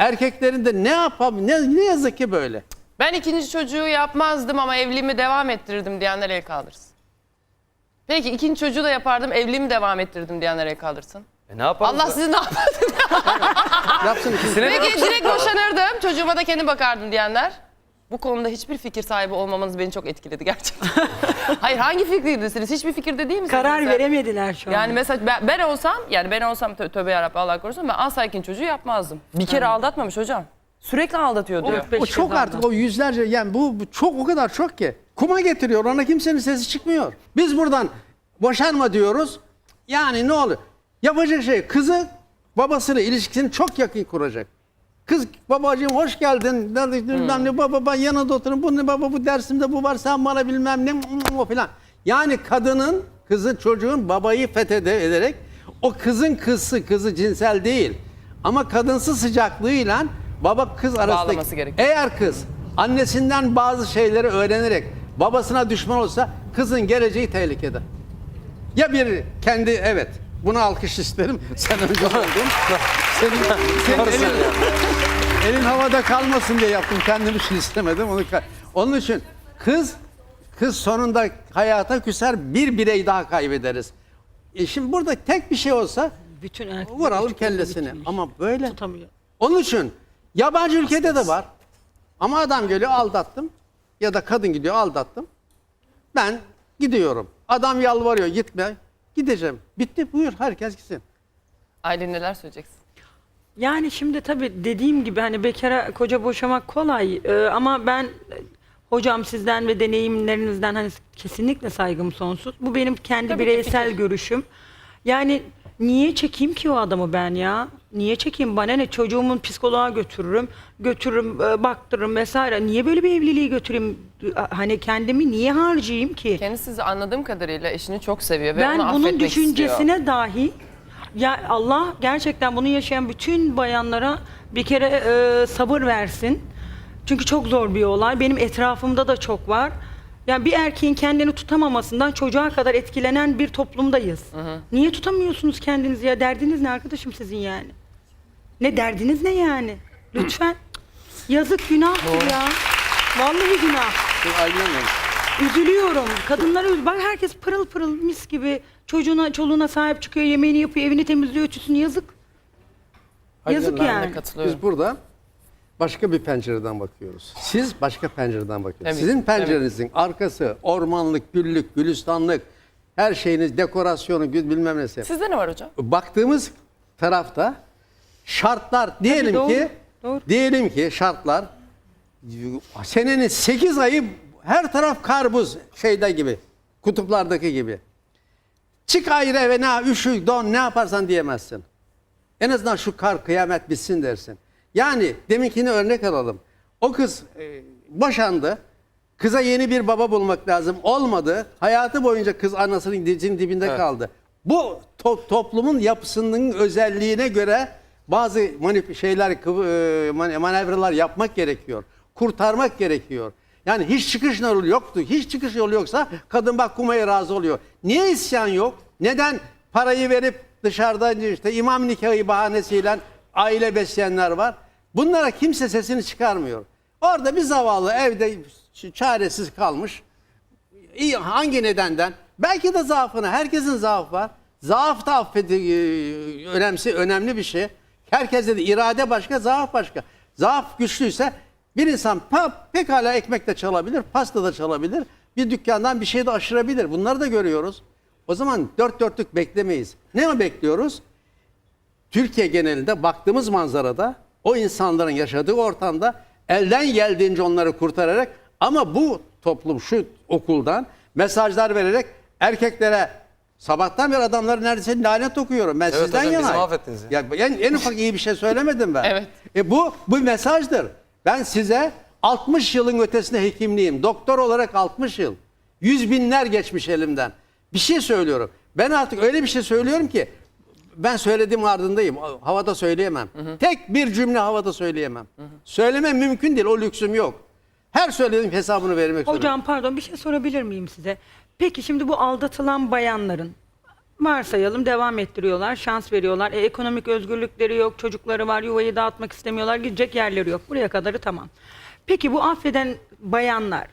Erkeklerin de ne yapalım ne, ne yazık ki böyle. Ben ikinci çocuğu yapmazdım ama evliliğimi devam ettirirdim diyenler el kaldırsın. Peki ikinci çocuğu da yapardım evliliğimi devam ettirirdim diyenler el kaldırsın. E ne yapalım? Allah sizi ne yapmasın? Yapsın ikisi. Peki direkt boşanırdım çocuğuma da kendim bakardım diyenler. Bu konuda hiçbir fikir sahibi olmamanız beni çok etkiledi gerçekten. Hayır hangi fikirdesiniz? Hiçbir fikirde değil misiniz? Karar mesela? veremediler şu an. Yani mesela ben, ben olsam yani ben olsam tö tövbe yarabbim Allah korusun ben asla ikinci çocuğu yapmazdım. Bir kere aldatmamış hocam. Sürekli aldatıyor diyor. beş O çok artık o yüzlerce yani bu, bu çok o kadar çok ki. Kuma getiriyor ona kimsenin sesi çıkmıyor. Biz buradan boşanma diyoruz. Yani ne olur? Yapacak şey kızı babasıyla ilişkisini çok yakın kuracak. Kız babacığım hoş geldin. Bilmem ne baba ben yanında oturun. Bu ne baba bu dersimde bu var sen bana bilmem ne o filan. Yani kadının kızın çocuğun babayı fethede ederek o kızın kızı kızı cinsel değil. Ama kadınsı sıcaklığıyla baba kız arasındaki Bağlaması gerekiyor. eğer kız annesinden bazı şeyleri öğrenerek babasına düşman olsa kızın geleceği tehlikede. Ya bir kendi evet bunu alkış isterim. Sen önce oldun. Senin, senin elin, elin havada kalmasın diye yaptım. Kendim için istemedim. Onu Onun için kız kız sonunda hayata küser bir birey daha kaybederiz. E şimdi burada tek bir şey olsa bütün erkekler vuralım kellesini. bitirmiş. Ama böyle tutamıyor. onun için yabancı ülkede de var. Ama adam geliyor aldattım ya da kadın gidiyor aldattım. Ben gidiyorum. Adam yalvarıyor gitme. Gideceğim. Bitti buyur herkes gitsin. Aylin neler söyleyeceksin? Yani şimdi tabii dediğim gibi hani bekara koca boşamak kolay Ee, ama ben hocam sizden ve deneyimlerinizden hani kesinlikle saygım sonsuz. Bu benim kendi Tabii ki bireysel fikir. görüşüm. Yani niye çekeyim ki o adamı ben ya? Niye çekeyim? Bana ne çocuğumun psikoloğa götürürüm, götürürüm, e, baktırırım vesaire. Niye böyle bir evliliği götüreyim? Hani kendimi niye harcayayım ki? Kendisi anladığım kadarıyla eşini çok seviyor ve Ben onu bunun affetmek düşüncesine istiyor. dahi ya Allah gerçekten bunu yaşayan bütün bayanlara bir kere e, sabır versin. Çünkü çok zor bir olay. Benim etrafımda da çok var. Yani bir erkeğin kendini tutamamasından çocuğa kadar etkilenen bir toplumdayız. Niye tutamıyorsunuz kendinizi ya? Derdiniz ne arkadaşım sizin yani? Ne derdiniz ne yani? Lütfen. Yazık günah ya. Vallahi günah. Üzülüyorum. Kadınlara üz. Bak herkes pırıl pırıl mis gibi çocuğuna, çoluğuna sahip çıkıyor, yemeğini yapıyor, evini temizliyor, ütüsünü yazık. Yazık yani. Katılıyorum. Biz burada başka bir pencereden bakıyoruz. Siz başka pencereden bakıyorsunuz. Evet, Sizin pencerenizin arkası ormanlık, güllük, gülistanlık, her şeyiniz, dekorasyonu, gü- bilmem nesi. Sizde ne var hocam? baktığımız tarafta şartlar diyelim doğru, ki doğru. diyelim ki şartlar senenin 8 ayı her taraf karbuz şeyde gibi kutuplardaki gibi. Çık ayrı eve ne üşü don ne yaparsan diyemezsin. En azından şu kar kıyamet bitsin dersin. Yani deminkini örnek alalım. O kız e, boşandı. Kıza yeni bir baba bulmak lazım. Olmadı. Hayatı boyunca kız anasının dizinin dibinde kaldı. Bu to- toplumun yapısının özelliğine göre bazı manip şeyler e, man- manevralar yapmak gerekiyor. Kurtarmak gerekiyor. Yani hiç çıkış yolu yoktu. Hiç çıkış yolu yoksa kadın bak kumaya razı oluyor. Niye isyan yok? Neden parayı verip dışarıdan işte imam nikahı bahanesiyle aile besleyenler var? Bunlara kimse sesini çıkarmıyor. Orada bir zavallı evde çaresiz kalmış. İyi, hangi nedenden? Belki de zaafına. Herkesin zaafı var. Zaaf da affedi, e, önemsi, önemli bir şey. Herkeste de irade başka, zaaf başka. Zaaf güçlüyse bir insan pekala ekmek de çalabilir, pasta da çalabilir. Bir dükkandan bir şey de aşırabilir. Bunları da görüyoruz. O zaman dört dörtlük beklemeyiz. Ne bekliyoruz? Türkiye genelinde baktığımız manzarada o insanların yaşadığı ortamda elden geldiğince onları kurtararak ama bu toplum şu okuldan mesajlar vererek erkeklere sabahtan beri adamları neredeyse lanet okuyorum. Ben Evet sizden hocam, bizi yanayım. mahvettiniz ya. Ya en, en ufak iyi bir şey söylemedim ben. Evet. E bu bu mesajdır. Ben size 60 yılın ötesinde hekimliyim. Doktor olarak 60 yıl. Yüz binler geçmiş elimden. Bir şey söylüyorum. Ben artık öyle bir şey söylüyorum ki ben söylediğim ardındayım. Havada söyleyemem. Tek bir cümle havada söyleyemem. Söylemem mümkün değil. O lüksüm yok. Her söylediğim hesabını vermek zorundayım. Hocam pardon bir şey sorabilir miyim size? Peki şimdi bu aldatılan bayanların varsayalım devam ettiriyorlar, şans veriyorlar. E, ekonomik özgürlükleri yok, çocukları var, yuvayı dağıtmak istemiyorlar, gidecek yerleri yok. Buraya kadarı tamam. Peki bu affeden bayanlar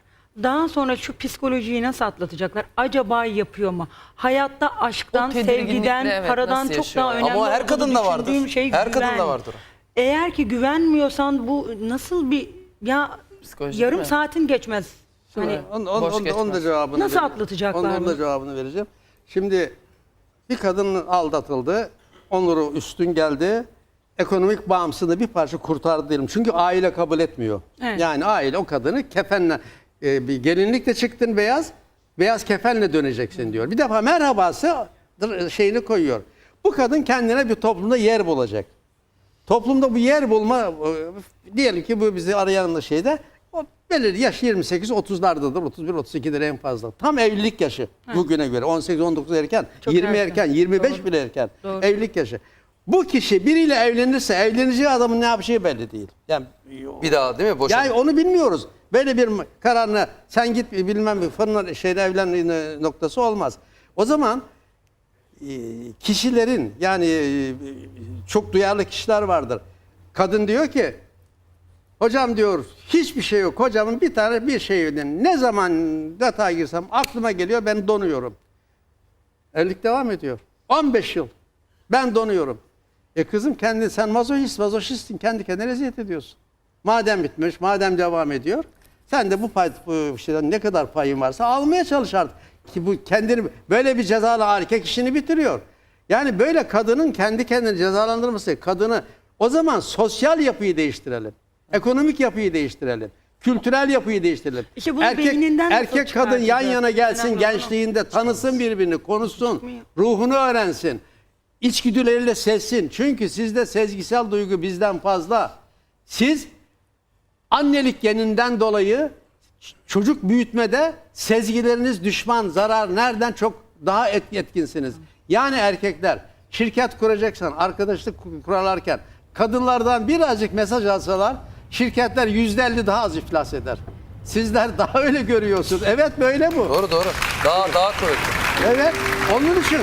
daha sonra şu psikolojiyi nasıl atlatacaklar? Acaba yapıyor mu? Hayatta aşktan, O tedirginlikle, sevgiden, evet, paradan nasıl çok daha yaşıyorlar? önemli Ama o her olduğunu kadında vardır. düşündüğüm Şey Her güven. kadında vardır. Eğer ki güvenmiyorsan bu nasıl bir ya Psikoloji yarım değil mi? saatin geçmez. Hani Onun, onun, Boş onun, onun da geçmez. cevabını Nasıl vereceğim. atlatacaklar Onun, onun da bunu? cevabını vereceğim. Şimdi bir kadın aldatıldı. Onuru üstün geldi. Ekonomik bağımsızlığı bir parça kurtardı diyelim. Çünkü aile kabul etmiyor. Evet. Yani aile o kadını kefenle e, bir gelinlikle çıktın beyaz, beyaz kefenle döneceksin diyor. Bir defa merhabası şeyini koyuyor. Bu kadın kendine bir toplumda yer bulacak. Toplumda bu yer bulma e, diyelim ki bu bizi arayan da şeyde o belirli yaş 28 30'lardadır. 31 32'dir en fazla. Tam evlilik yaşı bugüne göre 18 19 erken, Çok 20 erken. erken, 25 Doğru. bile erken. Doğru. Evlilik yaşı. Bu kişi biriyle evlenirse evleneceği adamın ne yapacağı belli değil. Yani Bir daha değil mi? Boşanma. yani onu bilmiyoruz. Böyle bir kararına sen git bilmem bir fırına şeyde evlen noktası olmaz. O zaman e, kişilerin yani e, çok duyarlı kişiler vardır. Kadın diyor ki hocam diyor hiçbir şey yok. Hocamın bir tane bir şey ödem. Ne zaman yatağa girsem aklıma geliyor ben donuyorum. Evlilik devam ediyor. 15 yıl. Ben donuyorum. E kızım kendi sen mazohist, mazoşistsin. Kendi kendine eziyet ediyorsun. Madem bitmiş, madem devam ediyor. Sen de bu, pay, bu şeyden ne kadar payın varsa almaya çalış artık. Ki bu kendini böyle bir cezalı erkek işini bitiriyor. Yani böyle kadının kendi kendini cezalandırması, kadını o zaman sosyal yapıyı değiştirelim. Ekonomik yapıyı değiştirelim. Kültürel yapıyı değiştirelim. İşte bunu beyninden nasıl erkek kadın yan çıkartacağız? yana gelsin Önemli olan o. gençliğinde tanısın birbirini, konuşsun, ruhunu öğrensin. İçgüdüleriyle sezsin. Çünkü sizde sezgisel duygu bizden fazla. Siz annelik geninden dolayı çocuk büyütmede sezgileriniz düşman, zarar nereden çok daha et- etkinsiniz. Yani erkekler şirket kuracaksan, arkadaşlık ku- kurarlarken kadınlardan birazcık mesaj alsalar şirketler yüzde elli daha az iflas eder. Sizler daha öyle görüyorsunuz. Evet böyle bu. Doğru doğru. Daha daha kuvvetli. Evet. Onun için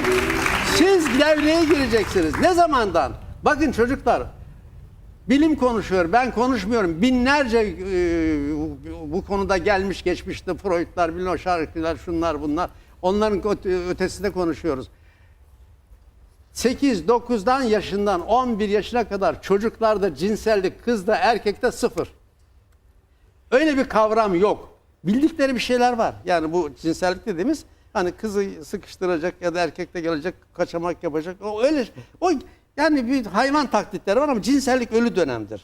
siz devreye gireceksiniz. Ne zamandan? Bakın çocuklar bilim konuşuyor. Ben konuşmuyorum. Binlerce e, bu konuda gelmiş geçmişte Freud'lar, bilmem şarkılar, şunlar bunlar. Onların öte- ötesinde konuşuyoruz. 8, 9'dan yaşından 11 yaşına kadar çocuklarda cinsellik kızda erkekte sıfır. Öyle bir kavram yok. Bildikleri bir şeyler var. Yani bu cinsellik dediğimiz hani kızı sıkıştıracak ya da erkek de gelecek kaçamak yapacak. O öyle o yani bir hayvan taklitleri var ama cinsellik ölü dönemdir.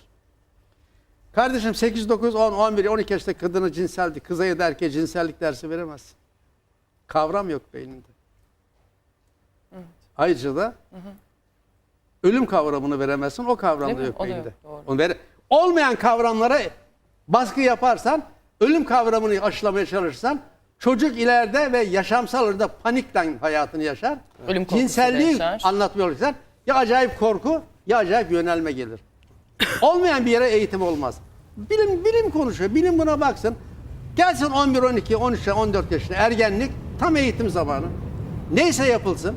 Kardeşim 8, 9, 10, 11, 12 yaşta kadına cinsellik, kıza ya da erkeğe cinsellik dersi veremezsin. Kavram yok beyninde. Ayrıca da ölüm kavramını veremezsin. O kavram da yok O yok, beyinde. doğru. Onu vere- Olmayan kavramlara baskı yaparsan, ölüm kavramını aşılamaya çalışırsan çocuk ileride ve yaşamsal orada panikten hayatını yaşar. Ölüm Cinselliği yaşar. anlatmıyor olursan ya acayip korku ya acayip yönelme gelir. Olmayan bir yere eğitim olmaz. Bilim bilim konuşuyor. Bilim buna baksın. Gelsin 11, 12, 13, 14 yaşında ergenlik tam eğitim zamanı. Neyse yapılsın.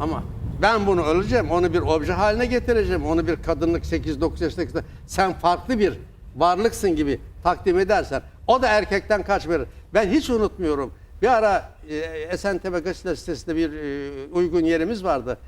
Ama ben bunu öleceğim, onu bir obje haline getireceğim. Onu bir kadınlık 8-9 yaşındaki kızda sen farklı bir varlıksın gibi takdim edersen o da erkekten kaç verir. Ben hiç unutmuyorum. Bir ara e, Esentepe sitesinde bir e, uygun yerimiz vardı.